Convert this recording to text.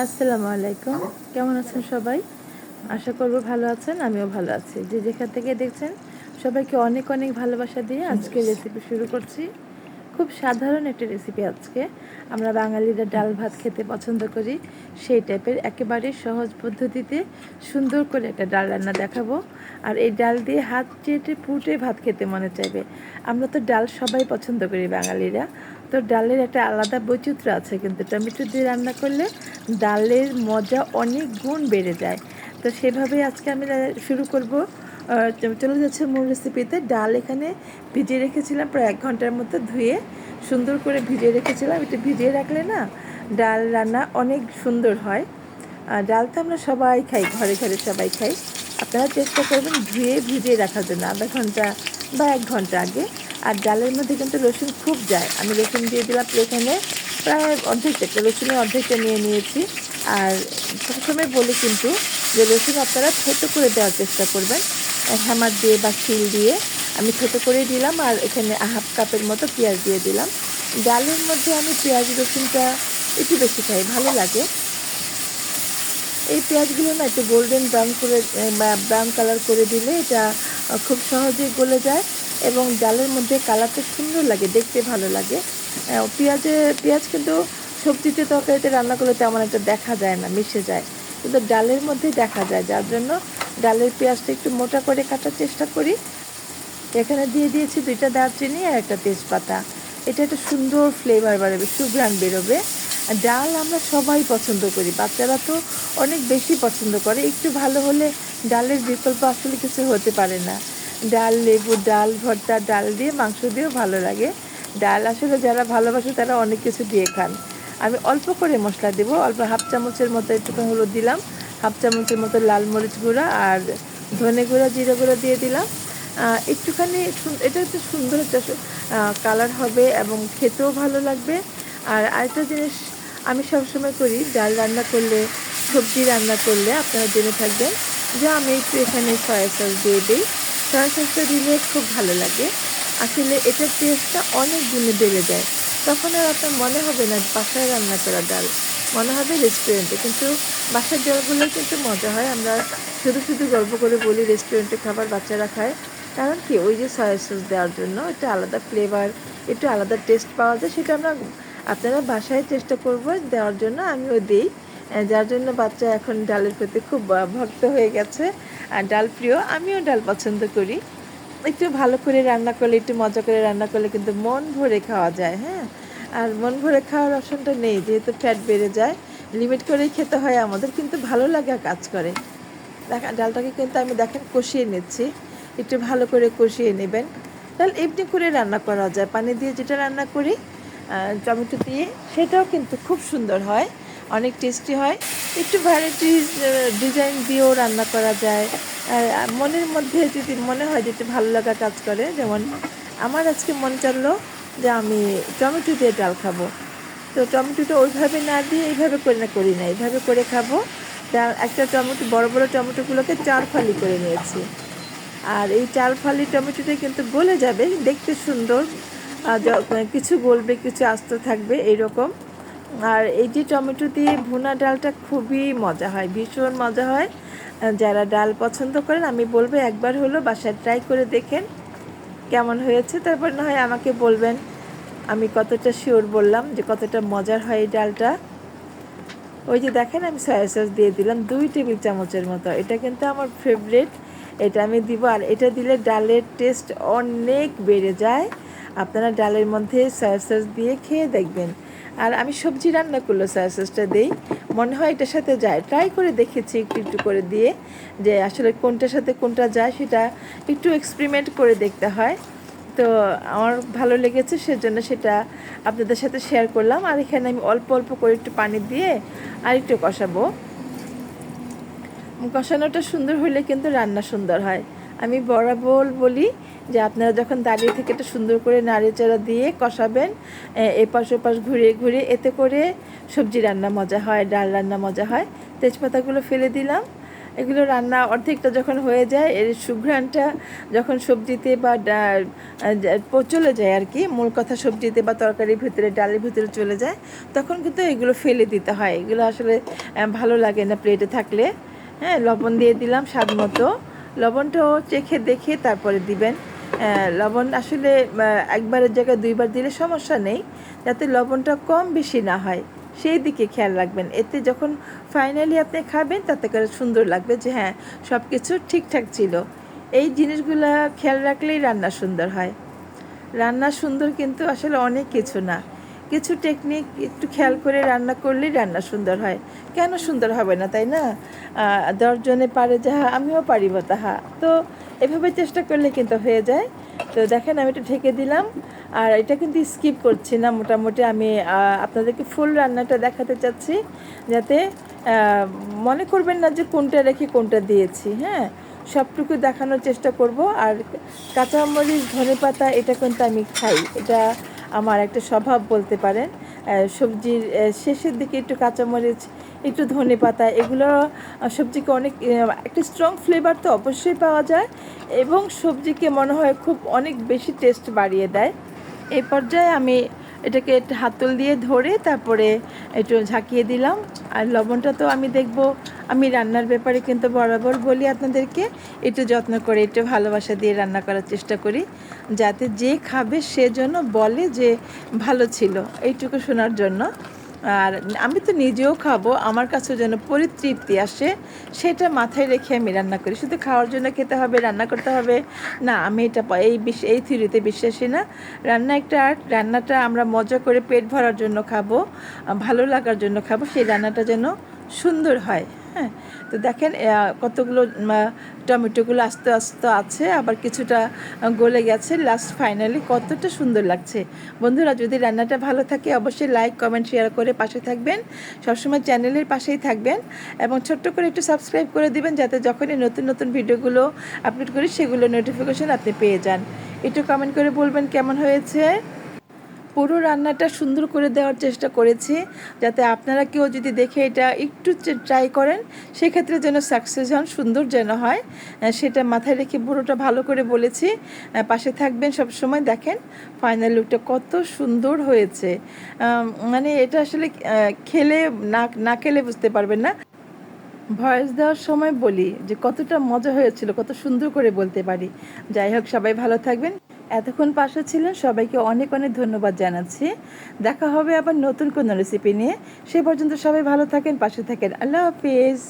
আসসালামু আলাইকুম। কেমন আছেন সবাই? আশা করব ভালো আছেন, আমিও ভালো আছি। যে যেখান থেকে দেখছেন, সবাইকে অনেক অনেক ভালোবাসা দিয়ে আজকে রেসিপি শুরু করছি। খুব সাধারণ একটা রেসিপি আজকে। আমরা বাঙালিরা ডাল ভাত খেতে পছন্দ করি, সেই টাইপের একেবারে সহজ পদ্ধতিতে সুন্দর করে একটা ডাল রান্না দেখাবো। আর এই ডাল দিয়ে হাত চেটে ফুটে ভাত খেতে মনে চাইবে। আমরা তো ডাল সবাই পছন্দ করি বাঙালিরা। তো ডালের একটা আলাদা বৈচিত্র্য আছে, কিন্তু টমেটো দিয়ে রান্না করলে ডালের মজা অনেক গুণ বেড়ে যায়। তো সেভাবেই আজকে আমি শুরু করব। চলে যাচ্ছে মূল রেসিপিতে ডাল এখানে ভিজিয়ে রেখেছিলাম প্রায় এক ঘণ্টার মতো ধুয়ে সুন্দর করে ভিজিয়ে রেখেছিলাম। এটা ভিজিয়ে রাখলে না ডাল রান্না অনেক সুন্দর হয়। আর ডাল তো আমরা সবাই খাই, ঘরে ঘরে সবাই খাই। আপনারা চেষ্টা করবেন ধুয়ে ভিজিয়ে রাখার জন্য আধা ঘণ্টা বা এক ঘণ্টা আগে। আর ডালের মধ্যে কিন্তু রসুন খুব যায়। আমি রসুন দিয়ে দিলাম এখানে প্রায় অর্ধেকটা, একটা রসুনের অর্ধেকটা নিয়ে নিয়েছি। আর সবসময় বলি কিন্তু যে রসুন আপনারা ছোটো করে দেওয়ার চেষ্টা করবেন হ্যামার দিয়ে বা শিল দিয়ে। আমি ছোটো করেই দিলাম আর এখানে হাফ কাপের মতো পেঁয়াজ দিয়ে দিলাম। ডালের মধ্যে আমি পেঁয়াজ, রসুনটা একটু বেশি খাই, ভালো লাগে। এই পেঁয়াজগুলো না একটু গোল্ডেন ব্রাউন করে ব্রাউন কালার করে দিলে এটা খুব সহজেই গলে যায় এবং ডালের মধ্যে কালারটা সুন্দর লাগে, দেখতে ভালো লাগে। পেঁয়াজে, পেঁয়াজ কিন্তু সবজিতে তরকারিতে রান্না করলে তেমন একটা দেখা যায় না, মিশে যায়। কিন্তু ডালের মধ্যে দেখা যায়, যার জন্য ডালের পেঁয়াজটা একটু মোটা করে কাটার চেষ্টা করি। এখানে দিয়ে দিয়েছি দুইটা দারচিনি আর একটা তেজপাতা। এটা একটা সুন্দর ফ্লেভার বাড়বে, সুঘ্রাণ বেরোবে। ডাল আমরা সবাই পছন্দ করি, বাচ্চারা তো অনেক বেশি পছন্দ করে। একটু ভালো হলে ডালের বিকল্প আসলে কিছু হতে পারে না। ডাল, লেবু, ডাল, ভর্তা, ডাল দিয়ে মাংস দিয়েও ভালো লাগে। ডাল। আসলে যারা ভালোবাসে তারা অনেক কিছু দিয়ে খান। আমি অল্প করে মশলা দেবো, অল্প হাফ চামচের মতো একটুখানি হলুদ দিলাম, হাফ চামচের মতো লাল মরিচ গুঁড়া আর ধনে গুঁড়া, জিরে গুঁড়া দিয়ে দিলাম। একটুখানি এটা একটা সুন্দর একটা কালার হবে এবং খেতেও ভালো লাগবে। আর আরেকটা জিনিস আমি সবসময় করি, ডাল রান্না করলে, সবজি রান্না করলে আপনারা জেনে থাকবেন যে আমি একটু এখানে সয়া সস দিয়ে দিই। সয়া সসটা দিলে খুব ভালো লাগে। আসলে এটার টেস্টটা অনেক গুণে বেড়ে যায়। তখন আর আপনার মনে হবে না বাসায় রান্না করা ডাল। মনে হবে রেস্টুরেন্টে কিন্তু বাসার জলগুলো কিন্তু মজা হয়। আমরা শুধু শুধু গল্প করে বলি রেস্টুরেন্টে খাবার বাচ্চারা খায়। কারণ কি? ওই যে সয়া সস দেওয়ার জন্য একটা আলাদা ফ্লেভার একটু আলাদা টেস্ট পাওয়া যায়। সেটা আমরা আপনারা বাসায় চেষ্টা করব দেওয়ার জন্য। আমিও দিই। যার জন্য বাচ্চা এখন ডালের প্রতি খুব ভক্ত হয়ে গেছে। আর ডাল প্রিয়, আমিও ডাল পছন্দ করি। একটু ভালো করে রান্না করলে, একটু মজা করে রান্না করলে কিন্তু মন ভরে খাওয়া যায় হ্যাঁ? আর মন ভরে খাওয়ার অপশনটা নেই, যেহেতু ফ্যাট বেড়ে যায় লিমিট করেই খেতে হয় আমাদের, কিন্তু ভালো লাগা কাজ করে। দেখা, ডালটাকে কিন্তু আমি দেখেন কষিয়ে নিচ্ছি, একটু ভালো করে কষিয়ে নেবেন। ডাল এমনি করে রান্না করা যায়, পানি দিয়ে যেটা রান্না করি টমেটো দিয়ে, সেটাও কিন্তু খুব সুন্দর হয়, অনেক টেস্টি হয়। একটু ভ্যারাইটি ডিজাইন দিয়েও রান্না করা যায়। মনের মধ্যে যদি মনে হয় যে একটু ভালো লাগা কাজ করে, যেমন আমার আজকে মন চাইলো যে আমি টমেটো দিয়ে ডাল খাব। তো টমেটোটা ওইভাবে না দিয়ে এইভাবে করে না, করি না, এইভাবে করে খাব। ডাল, একটা টমেটো, বড় বড় টমেটোগুলোকে চার ফালি করে নিয়েছি। আর এই চার ফালি টমেটোটা কিন্তু গলে যাবে, দেখতে সুন্দর। কিছু গলবে, কিছু আস্ত থাকবে, এইরকম। আর এই যে টমেটো দিয়ে ভুনা ডালটা খুবই মজা হয়, ভীষণ মজা হয়। যারা ডাল পছন্দ করেন, আমি বলব একবার হলো বাসায় ট্রাই করে দেখেন কেমন হয়েছে। তারপর না হয় আমাকে বলবেন, আমি কতটা শিওর বললাম যে কতটা মজার হয় এই ডালটা। ওই যে দেখেন আমি সয়া সস দিয়ে দিলাম দুই টেবিল চামচের মতো। এটা কিন্তু আমার ফেভারিট এটা আমি দিব আর এটা দিলে ডালের টেস্ট অনেক বেড়ে যায়। আপনারা ডালের মধ্যে সয়া সস দিয়ে খেয়ে দেখবেন। আর আমি সবজি রান্না করলে সয়া সসটা দিই। মনে হয় এটার সাথে যায়। ট্রাই করে দেখেছি একটু একটু করে দিয়ে যে আসলে কোনটার সাথে কোনটা যায় সেটা একটু এক্সপেরিমেন্ট করে দেখতে হয়। তো আমার ভালো লেগেছে সেজন্য সেটা আপনাদের সাথে শেয়ার করলাম। আর এখানে আমি অল্প অল্প করে একটু পানি দিয়ে আর একটু কষাবো। কষানোটা সুন্দর হলে কিন্তু রান্না সুন্দর হয়। আমি বরাবর বলি যে আপনারা যখন দাঁড়িয়ে থেকে এটা সুন্দর করে নাড়িচাড়া দিয়ে কষাবেন এপাশ ওপাশ ঘুরে ঘুরে এতে করে সবজি রান্না মজা হয়, ডাল রান্না মজা হয়। তেজপাতাগুলো ফেলে দিলাম। এগুলো রান্না অর্ধেকটা যখন হয়ে যায়, এর সুঘ্রাণটা যখন সবজিতে বা ডা- চলে যায় আর কি, মূল কথা সবজিতে বা তরকারির ভিতরে, ডালের ভিতরে চলে যায়, তখন কিন্তু এগুলো ফেলে দিতে হয়। এগুলো আসলে ভালো লাগে না প্লেটে থাকলে। হ্যাঁ লবণ দিয়ে দিলাম স্বাদ মতো। লবণটাও চেখে দেখে তারপরে দিবেন। লবণ আসলে একবারের জায়গায় দুইবার দিলে সমস্যা নেই, যাতে লবণটা কম বেশি না হয়। সেই দিকে খেয়াল রাখবেন। এতে যখন ফাইনালি আপনি খাবেন, তাতে করে সুন্দর লাগবে যে হ্যাঁ সব কিছু ঠিকঠাক ছিল। এই জিনিসগুলো খেয়াল রাখলেই রান্না সুন্দর হয়। রান্না সুন্দর কিন্তু আসলে অনেক কিছু না। কিছু টেকনিক একটু খেয়াল করে রান্না করলেই রান্না সুন্দর হয়। কেন সুন্দর হবে না, তাই না? দশজনে পারে যাহা, আমিও পারিব তাহা। তো এভাবে চেষ্টা করলে কিন্তু হয়ে যায়। তো দেখেন আমি এটা ঢেকে দিলাম। আর এটা কিন্তু স্কিপ করছি না, মোটামুটি আমি আপনাদেরকে ফুল রান্নাটা দেখাতে চাচ্ছি। যাতে মনে করবেন না যে কোনটা রেখে কোনটা দিয়েছি হ্যাঁ? সবটুকু দেখানোর চেষ্টা করব। আর কাঁচামরিচ ধনে পাতা এটা কিন্তু আমি খাই। এটা আমার একটা স্বভাব বলতে পারেন। সবজির শেষের দিকে একটু কাঁচামরিচ, একটু ধনে পাতা, এগুলো সবজিকে অনেক একটা স্ট্রং ফ্লেভার তো অবশ্যই পাওয়া যায় এবং সবজিকে মনে হয় খুব অনেক বেশি টেস্ট বাড়িয়ে দেয়। এই পর্যায়ে আমি এটাকে হাতল দিয়ে ধরে তারপরে একটু ঝাঁকিয়ে দিলাম। আর লবণটা তো আমি দেখব আমি রান্নার ব্যাপারে কিন্তু বরাবর বলি আপনাদেরকে, একটু যত্ন করে, একটু ভালোবাসা দিয়ে রান্না করার চেষ্টা করি। যাতে যে খাবে সে যেন বলে যে ভালো ছিল, এইটুকু শোনার জন্য। আর আমি তো নিজেও খাব, আমার কাছেও যেন পরিতৃপ্তি আসে, সেটা মাথায় রেখে আমি রান্না করি। শুধু খাওয়ার জন্য খেতে হবে, রান্না করতে হবে? না, আমি এটা এই এই থিওরিতে বিশ্বাসী না। রান্না একটা আর্ট, রান্নাটা আমরা মজা করে পেট ভরার জন্য খাব, ভালো লাগার জন্য খাব, সেই রান্নাটা যেন সুন্দর হয়। হ্যাঁ তো দেখেন কতগুলো টমেটোগুলো আস্তে আস্তে আছে, আবার কিছুটা গলে গেছে লাস্ট ফাইনালি কতটা সুন্দর লাগছে। বন্ধুরা, যদি রান্নাটা ভালো থাকে, অবশ্যই লাইক কমেন্ট শেয়ার করে পাশে থাকবেন। সবসময় চ্যানেলের পাশেই থাকবেন এবং ছোট্ট করে একটু সাবস্ক্রাইব করে দিবেন, যাতে যখনই নতুন নতুন ভিডিওগুলো আপলোড করি, সেগুলো নোটিফিকেশন আপনি পেয়ে যান। একটু কমেন্ট করে বলবেন কেমন হয়েছে? পুরো রান্নাটা সুন্দর করে দেওয়ার চেষ্টা করেছি, যাতে আপনারা কেউ যদি দেখে এটা একটু ট্রাই করেন, সেক্ষেত্রে যেন সাকসেস হন, সুন্দর যেন হয়। সেটা মাথায় রেখে পুরোটা ভালো করে বলেছি। পাশে থাকবেন সব সময় দেখেন ফাইনাল লুকটা কত সুন্দর হয়েছে। মানে এটা আসলে খেলে না না খেলে বুঝতে পারবেন না। ভয়েস দেওয়ার সময় বলি যে কতটা মজা হয়েছিল, কত সুন্দর করে বলতে পারি। যাই হোক, সবাই ভালো থাকবেন। এতক্ষণ পাশে ছিলেন, সবাইকে অনেক অনেক ধন্যবাদ জানাচ্ছি। দেখা হবে আবার নতুন কোনো রেসিপি নিয়ে। সে পর্যন্ত সবাই ভালো থাকেন, পাশে থাকেন। আল্লাহ হাফিজ।